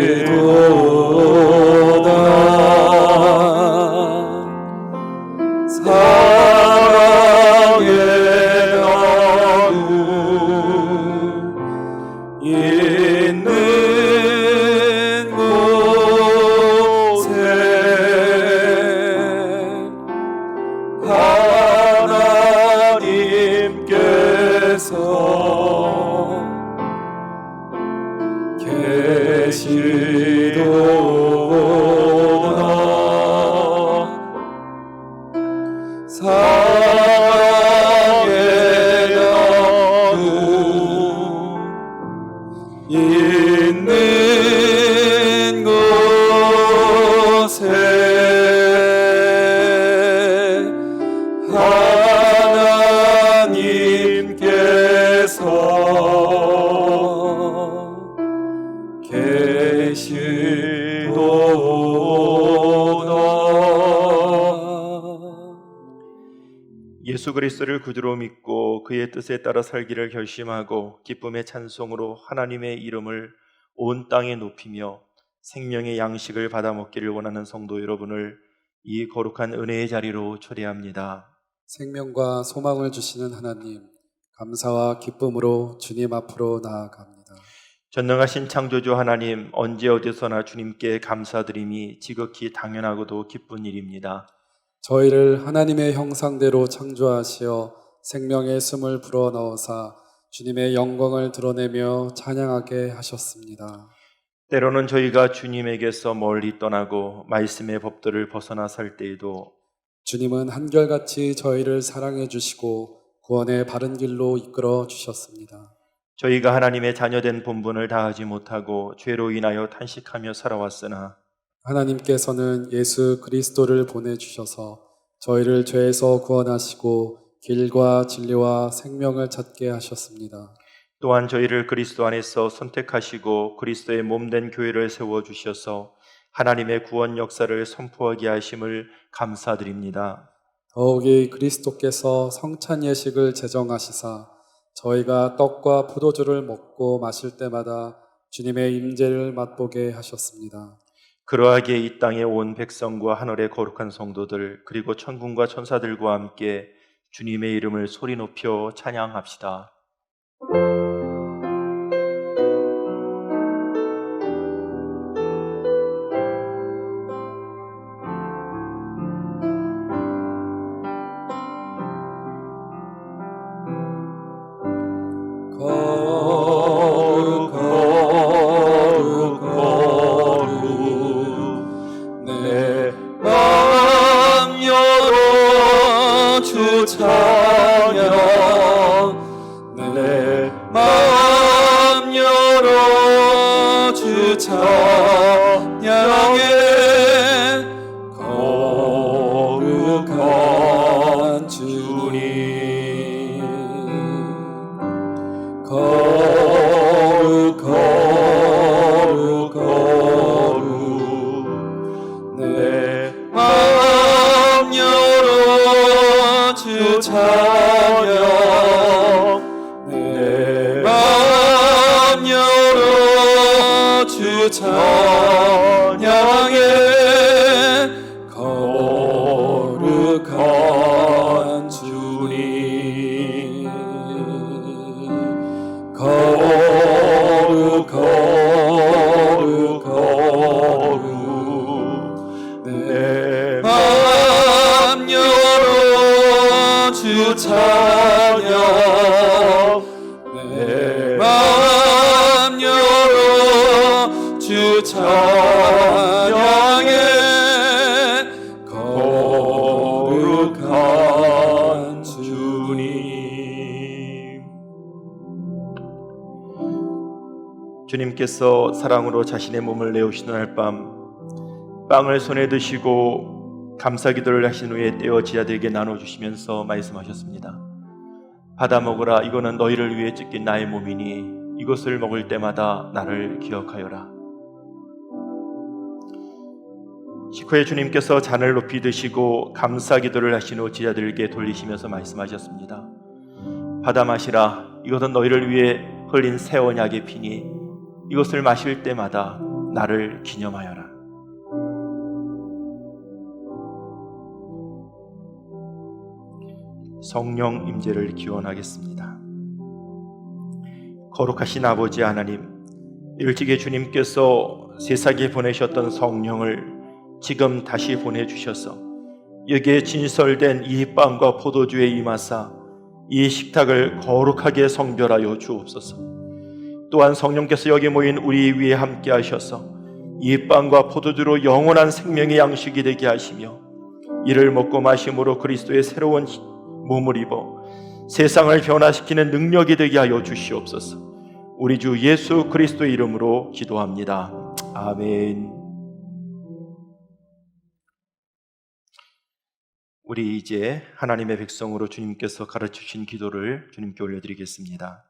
계 예수 그리스도를 구주로 믿고 그의 뜻에 따라 살기를 결심하고 기쁨의 찬송으로 하나님의 이름을 온 땅에 높이며 생명의 양식을 받아 먹기를 원하는 성도 여러분을 이 거룩한 은혜의 자리로 초대합니다. 생명과 소망을 주시는 하나님, 감사와 기쁨으로 주님 앞으로 나아갑니다. 전능하신 창조주 하나님, 언제 어디서나 주님께 감사드림이 지극히 당연하고도 기쁜 일입니다. 저희를 하나님의 형상대로 창조하시어 생명의 숨을 불어넣으사 주님의 영광을 드러내며 찬양하게 하셨습니다. 때로는 저희가 주님에게서 멀리 떠나고 말씀의 법들을 벗어나 살 때에도 주님은 한결같이 저희를 사랑해 주시고 구원의 바른 길로 이끌어 주셨습니다. 저희가 하나님의 자녀된 본분을 다하지 못하고 죄로 인하여 탄식하며 살아왔으나 하나님께서는 예수 그리스도를 보내주셔서 저희를 죄에서 구원하시고 길과 진리와 생명을 찾게 하셨습니다. 또한 저희를 그리스도 안에서 선택하시고 그리스도의 몸된 교회를 세워 주셔서 하나님의 구원 역사를 선포하게 하심을 감사드립니다. 더욱이 그리스도께서 성찬 예식을 제정하시사 저희가 떡과 포도주를 먹고 마실 때마다 주님의 임재를 맛보게 하셨습니다. 그러하기에 이 땅에 온 백성과 하늘의 거룩한 성도들 그리고 천군과 천사들과 함께 주님의 이름을 소리 높여 찬양합시다. 열어 주 찬양에 주님께서 사랑으로 자신의 몸을 내오시는 날밤 빵을 손에 드시고 감사 기도를 하신 후에 떼어 지하들에게 나눠 주시면서 말씀하셨습니다. 받아 먹으라 이거는 너희를 위해 찢긴 나의 몸이니 이것을 먹을 때마다 나를 기억하여라. 식후에 주님께서 잔을 높이 드시고 감사 기도를 하신 후 지하들에게 돌리시면서 말씀하셨습니다. 받아 마시라 이것은 너희를 위해 흘린 새 언약의 피니 이것을 마실 때마다 나를 기념하여라. 성령 임재를 기원하겠습니다. 거룩하신 아버지 하나님, 일찍이 주님께서 세상에 보내셨던 성령을 지금 다시 보내주셔서 여기에 진설된 이 빵과 포도주에 임하사 이 식탁을 거룩하게 성별하여 주옵소서. 또한 성령께서 여기 모인 우리 위에 함께 하셔서 이 빵과 포도주로 영원한 생명의 양식이 되게 하시며 이를 먹고 마심으로 그리스도의 새로운 몸을 입어 세상을 변화시키는 능력이 되게 하여 주시옵소서. 우리 주 예수 그리스도의 이름으로 기도합니다. 아멘. 우리 이제 하나님의 백성으로 주님께서 가르쳐 주신 기도를 주님께 올려드리겠습니다.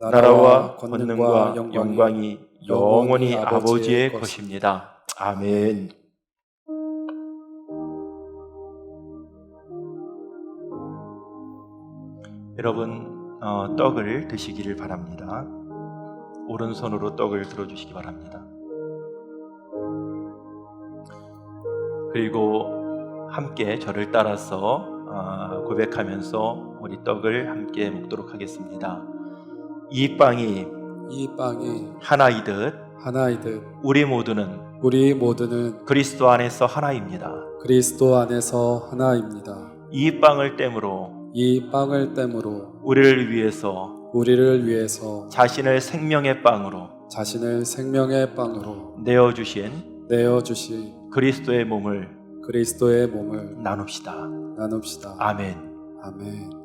나라와 권능과 영광이 영원히 아버지의 것입니다. 아멘. 여러분 어, 떡을 드시기를 바랍니다. 오른손으로 떡을 들어주시기 바랍니다. 그리고 함께 저를 따라서 어, 고백하면서 우리 떡을 함께 먹도록 하겠습니다. 이 빵이 이 빵이 하나이듯 하나이듯 우리 모두는 우리 모두는 그리스도 안에서 하나입니다. 그리스도 안에서 하나입니다. 이 빵을 땜으로 이 빵을 땜으로 우리를 위해서 우리를 위해서 자신을 생명의 빵으로 자신을 생명의 빵으로 내어 주신 내어 주신 그리스도의 몸을 그리스도의 몸을 나눕시다. 나눕시다. 아멘. 아멘.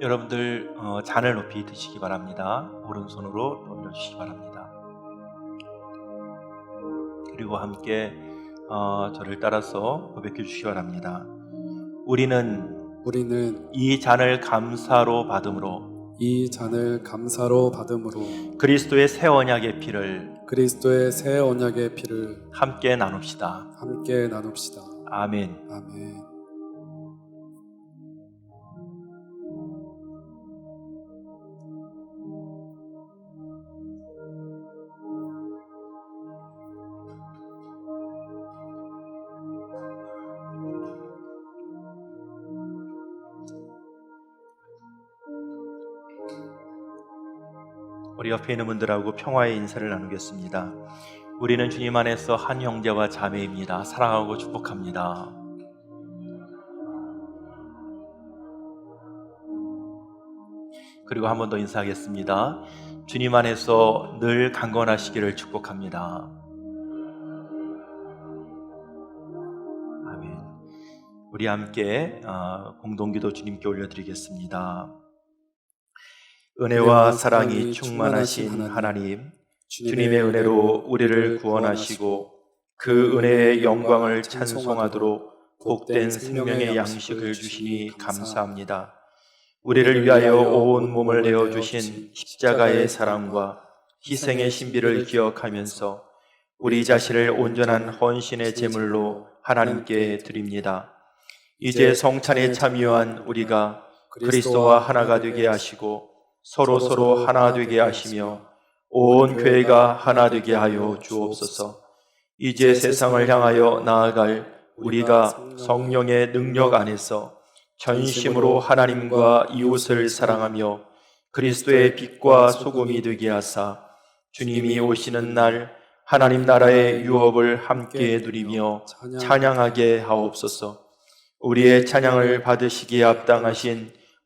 여러분들 어, 잔을 높이 드시기 바랍니다. 오른손으로 올려주시기 바랍니다. 그리고 함께 어, 저를 따라서 고백해 주시기 바랍니다. 우리는 우리는 이 잔을 감사로 받음으로 이 잔을 감사로 받음으로 그리스도의 새 언약의 피를 그리스도의 새 언약의 피를 함께 나눕시다. 함께 나눕시다. 아멘. 아멘. 우리 옆에 있는 분들하고 평화의 인사를 나누겠습니다. 우리는 주님 안에서 한 형제와 자매입니다. 사랑하고 축복합니다. 그리고 한 번 더 인사하겠습니다. 주님 안에서 늘 강건하시기를 축복합니다. 아멘. 우리 함께 어, 공동기도 주님께 올려드리겠습니다. 은혜와 사랑이 충만하신 하나님, 주님의 은혜로 우리를 구원하시고 그 은혜의 영광을 찬송하도록 복된 생명의 양식을 주시니 감사합니다. 우리를 위하여 온 몸을 내어 주신 십자가의 사랑과 희생의 신비를 기억하면서 우리 자신을 온전한 헌신의 제물로 하나님께 드립니다. 이제 성찬에 참여한 우리가 그리스도와 하나가 되게 하시고 서로 서로 하나 되게 하시며 온 교회가 하나 되게 하여 주옵소서. 이제 세상을 향하여 나아갈 우리가 성령의 능력 안에서 전심으로 하나님과 이웃을 사랑하며 그리스도의 빛과 소금이 되게 하사 주님이 오시는 날 하나님 나라의 유업을 함께 누리며 찬양하게 하옵소서. 우리의 찬양을 받으시기에 합당하신